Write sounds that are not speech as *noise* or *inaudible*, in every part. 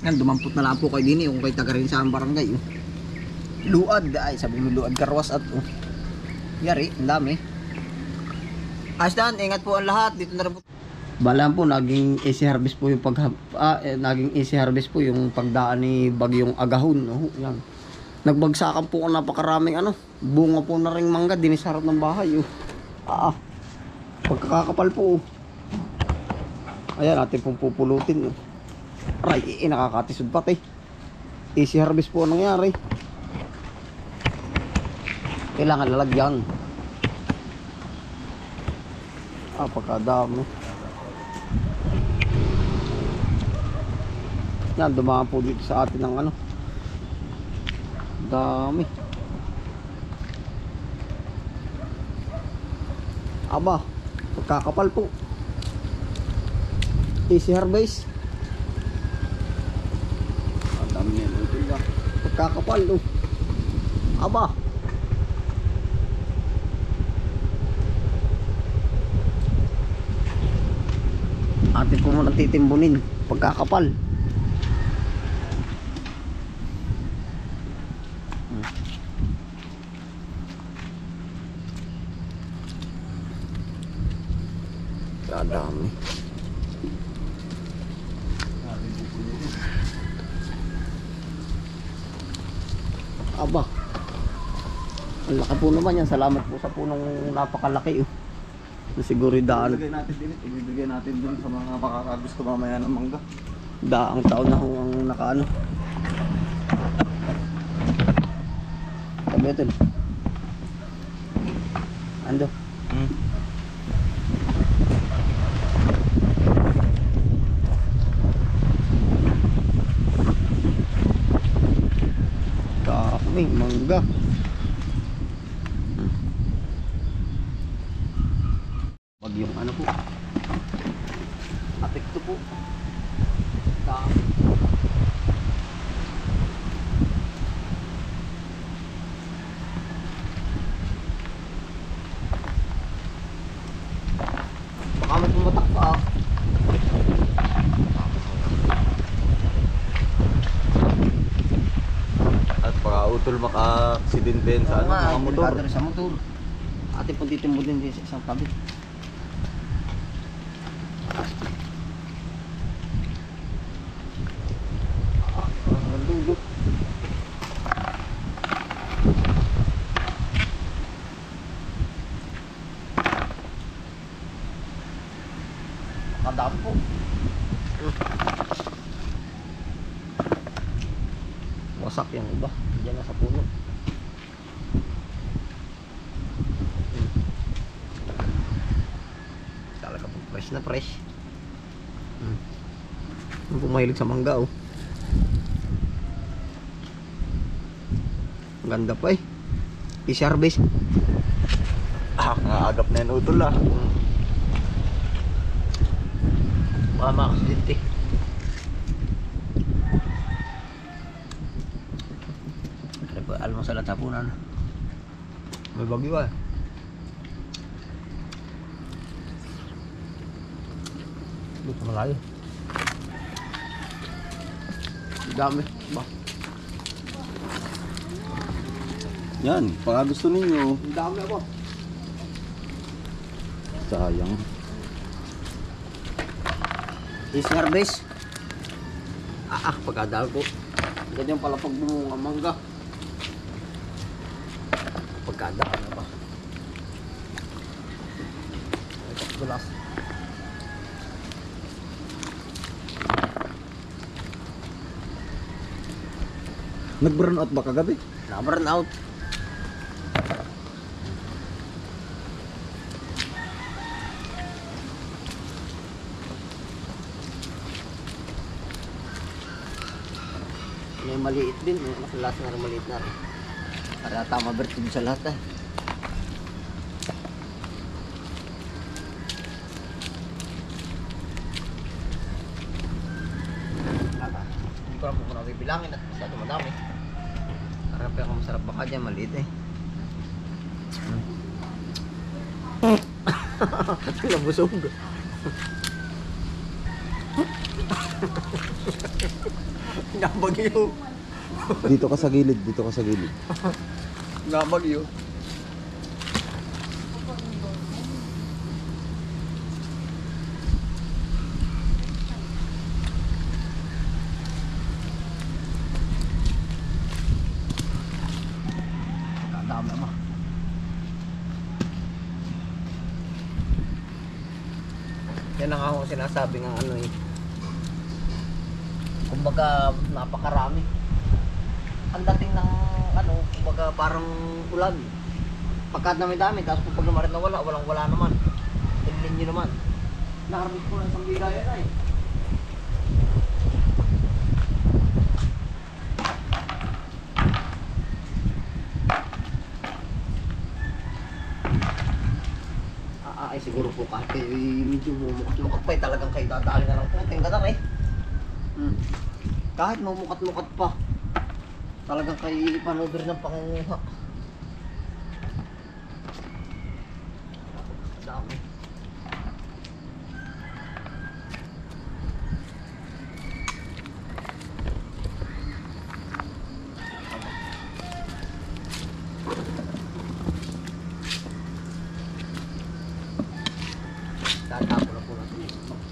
Yan, dumampot na lang po kayo din eh, kung kayo taga rin sa barangay. Oh. Luad, ay sabi mo luad karwas at oh. Yari, ang dami. Ayos dan, ingat po ang lahat. Dito na rin po. Balaan po, naging easy harvest po yung pag ah, eh, naging easy harvest po yung pagdaan ni bagyong agahon. Oh, yan. Nagbagsakan po ang napakaraming ano, bunga po na ring mangga din sa harap ng bahay. Oh. Ah, pagkakapal po. Oh. Ayan, natin pong pupulutin. Oh. Aray, eh, nakakatisod pati. Easy harvest po ang nangyari. Kailangan lalagyan. Ah, pagkadami. Yan, dumaan po dito sa atin ng ano. Dami. Aba, pagkakapal po. Easy harvest. Ang dami yan. Ito ba? Pagkakapal, oh. Aba. Atin po muna titimbunin. Pagkakapal. Hmm. Kadami. Aba. Ang laki po naman yan. Salamat po sa punong napakalaki. Oh. Na Siguridad. Ibibigay natin din, ibibigay natin din sa mga makakagusto mamaya ng mangga. Daang taon na ho ang nakaano. Sabi ito. Ando. Hmm. Dami, mangga. Wag yung ano po. Apekto po. Dami. Baka may pumatak pa. ah. At utol maka-aksidente sa ano, mga motor. sa motor. Ate po dito mo din din sa isang tabi. Kadami po. Wasak yung iba. Diyan na sa puno. Talaga po fresh na fresh. Hmm. Ano po mahilig sa mangga oh. Ang Ganda pa eh. Harvest. Ah, naagap na yan utol ah. Baka makaksidente. Mo sa latapunan. May bagyo ah. Dito malayo. Dami. Ba? Yan, baka gusto ninyo. Dami ako. Sayang. Easy harvest. Ah, ah pagkadal ko. Ganyan pala pag bumunga mangga. Pagkadal na ba? Ito. Nag-burn out ba kagabi? Na-burn out. May maliit din, may mas last na rin maliit na rin. Para tama bertin sa lahat eh. Hindi ko lang po kung bibilangin at masyado madami. Harap ako masarap baka dyan, maliit eh. *laughs* Nabusog. *laughs* Nabagyo. Dito ka sa gilid, dito ka sa gilid. *laughs* Tama mo. Yan ang ako sinasabi ng ano eh. Kumbaga napakarami. Ang dating ng ano, kumbaga parang ulan. Pagkat dami-dami, tapos pag naman na wala, walang wala naman. Tingnan nyo naman. Nakarabit ko lang isang bigaya na eh. Ah, ay siguro po kahit kayo ay medyo mumukat-mukat pa eh, talagang kayo dadali na ng puting ka eh. Hmm. Kahit mumukat-mukat pa, talagang kayo ipanodor ng pangunguha. Dami. Tatapo na po natin.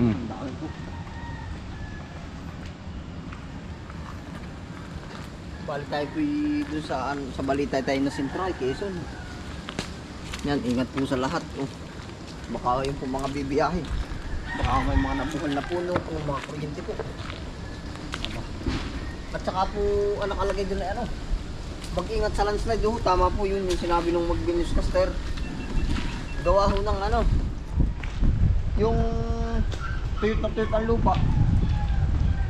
Hmm. Ang dami po. Balik tayo po dun sa, ano, sa balita tayo na Central, Quezon. Yan, ingat po sa lahat. Oh. Baka yung po mga bibiyahe. Baka may mga nabuhal na puno o mga kuryente po. At saka po, ang nakalagay dun ay ano, mag-ingat sa landslide. Oh, tama po yun yung sinabi nung mag-newscaster. Gawa ho ng ano, yung tuyot na tuyot ang lupa.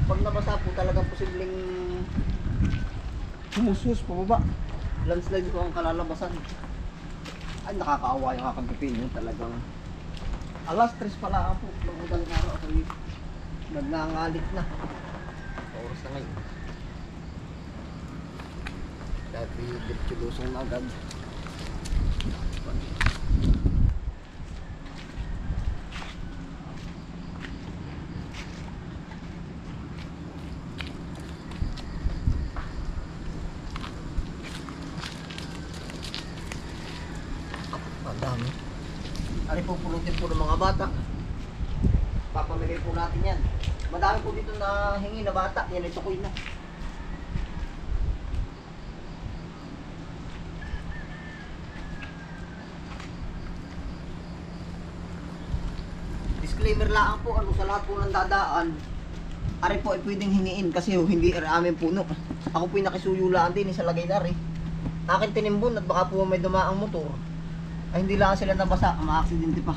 Pag nabasa po talagang posibleng humusus pababa. Landslide ko ang kalalabasan. Ay, nakakaawa yung kakagipin yun talagang. Alas, tres pala po. Ng madaling araw ako yun. Nagnangalit na. Oras na ngayon. Dahil po yung diretso lusong na agad. Ang dami. Ano po pulutin po ng mga bata. Papamigay po natin yan. Madami po dito na hingi na bata. Yan ito ko na. Disclaimer lang po ano sa lahat po ng dadaan. Ari po ay pwedeng hingiin kasi ho, hindi amin puno. Ako po yung nakisuyulaan din sa lagay na rin. Akin tinimbon at baka po may dumaang motor. Ay hindi lang sila nabasa, ma-aksidente pa.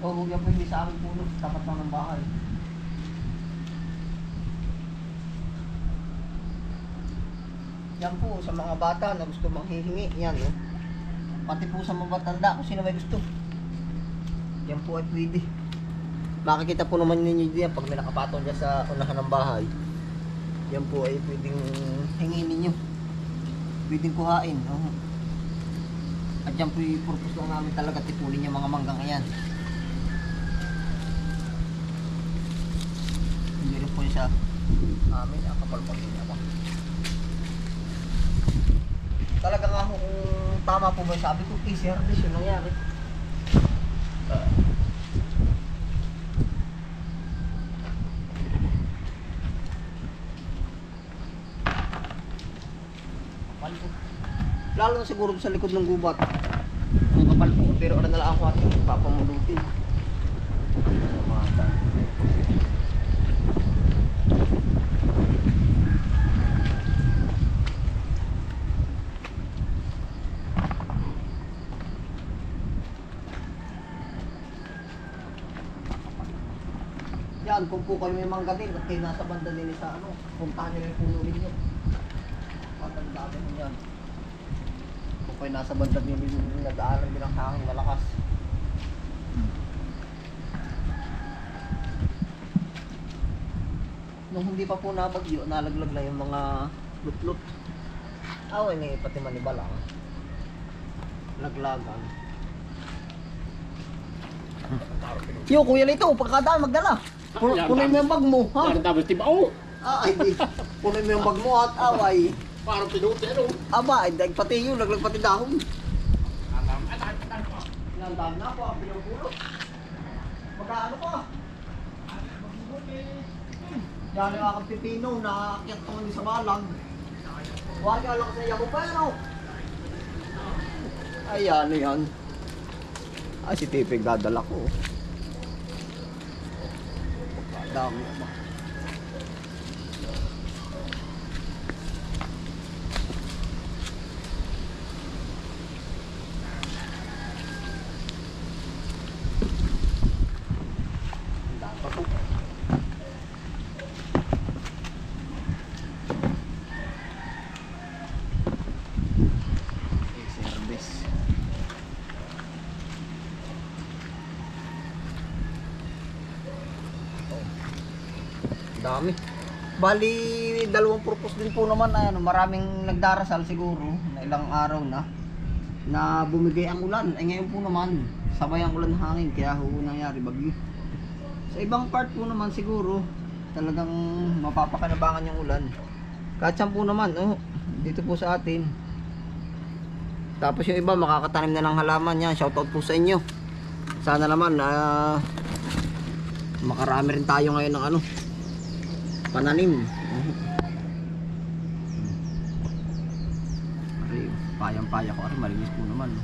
O huwag yan po hindi sa amin puno, tapat lang ng bahay. Yan po sa mga bata na gusto manghihingi, yan oh. Pati po sa mga matanda kung sino may gusto. Yan po ay pwede. Makikita po naman ninyo diyan pag may nakapatong dyan sa unahan ng bahay. Yan po ay pwedeng hingin ninyo. Pwedeng kuhain. Oh. At yan po yung purpose lang namin talaga tipulin yung mga manggang yan. Rin po sa amin. Ang kapal-pal niya pa. Talaga nga ho, kung tama po ba sabi ko, PCR test yung nangyari. Po. Lalo na siguro sa likod ng gubat. Ang kapal po. Pero ano na lang ako ating papamulutin. Yan, kung po kayo may mangga din at kayo nasa banda din sa ano, puntahan nyo yung puno ninyo. Matanda mo yan. po ay nasa banda din nag-aaral din ang hangin malakas. Nung hindi pa po nabagyo, nalaglag na yung mga lut-lut. Away ni pati maniba lang. Laglagan. Yo, kuya Lito, pagkadaan magdala. Yan, punoy mo yung bag mo, ha? Yan, tapos tiba, oh, Ah, ay, di. Punoy mo yung bag mo at away. parang pinuti, ano? Aba, ay dag pati yun, laglag pati dahon. Ko. Nandam na ako, ang pinagulot. Magkaano ka? Yan ang akong pipino na aakyat ko sa balag. Huwag ka lang sa iyo pero. Ay, ano yan? Ay, si Tipig dadala ko. Dami ba? Dapat po. Service. Dami. Bali, dalawang purpose din po naman ay ano, maraming nagdarasal siguro na ilang araw na na bumigay ang ulan. Ay ngayon po naman, sabay ang ulan hangin kaya ho nangyari bagyo. Sa ibang part po naman siguro, talagang mapapakinabangan yung ulan. Kahit saan po naman, oh, dito po sa atin. Tapos yung iba makakatanim na ng halaman yan. Shoutout po sa inyo. Sana naman ah makarami rin tayo ngayon ng ano pananim. Ari, payang-paya ko. Ari, malinis po naman. no?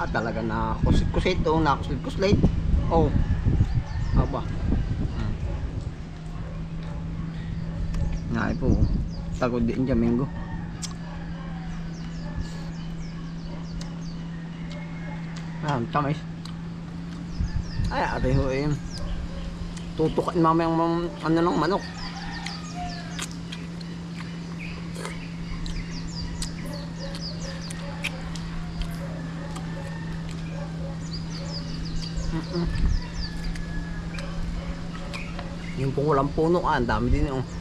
Ah, talaga na kusit-kusit oh, na kusit-kusit. Oh. Aba. Hmm. Nga po. Tagod din dyan, Minggo. Ah, tamis. Ay, ate ho eh. Tutukan mamaya ang ano ng manok. Yung pong walang puno, ah, ang dami din oh.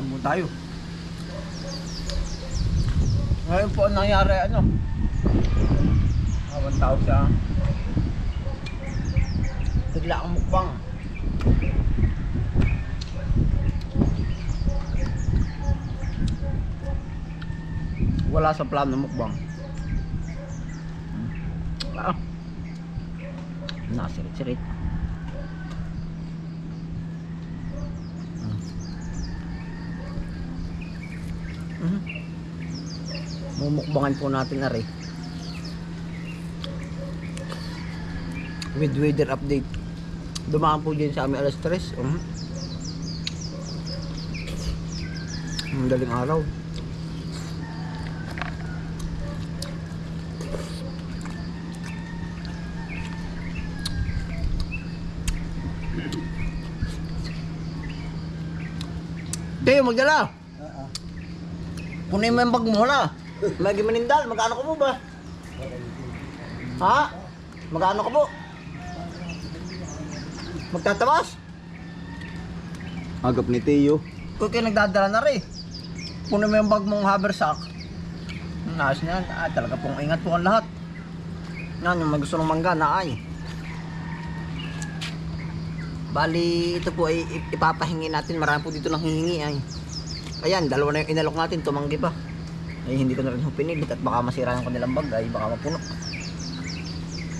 Kakain mo tayo. Ngayon po ang nangyari ano? Awan tao sa bigla ang mukbang. Wala sa plano mukbang. Ah. Nasirit-sirit. Mhm. Mumukbangan po natin na. With weather update. Dumaan po dyan sa amin alas 3. Mhm. Ang daling araw. Tayo, magdala. Kunin mo yung bag mo na. Lagi manindal, magkano ka po ba? Ha? Magkano ka po? Magtatawas? Agap ni Teo. Kung kayo nagdadala na rin. Kunin mo yung bag mong haversack. Ayos niyan. Ah, talaga pong ingat po ang lahat. Yan, yung may gusto ng mangga na ay. Bali, ito po ay ip- ipapahingi natin. Marami po dito nang hihingi ay. Ayan, dalawa na yung inalok natin, tumanggi pa. Ay, hindi ko na rin pinilit at baka masira yung kanilang bag ay baka mapuno.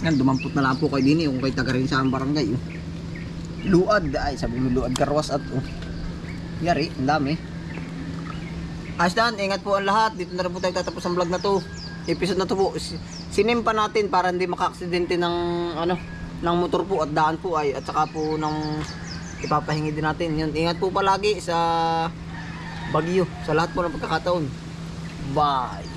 Yan, dumampot na lang po kay Dini kung kay taga rin sa barangay. Oh. Luad, ay sabi mo luad karwas at oh. Yari, ang dami. Ayos dan, ingat po ang lahat. Dito na rin po tayo tatapos ang vlog na to. Episode na to po. is- sinimpa natin para hindi makaaksidente ng ano ng motor po at daan po ay at saka po ng ipapahingi din natin yun ingat po palagi sa bagyo. Sa lahat po ng pagkakataon. Bye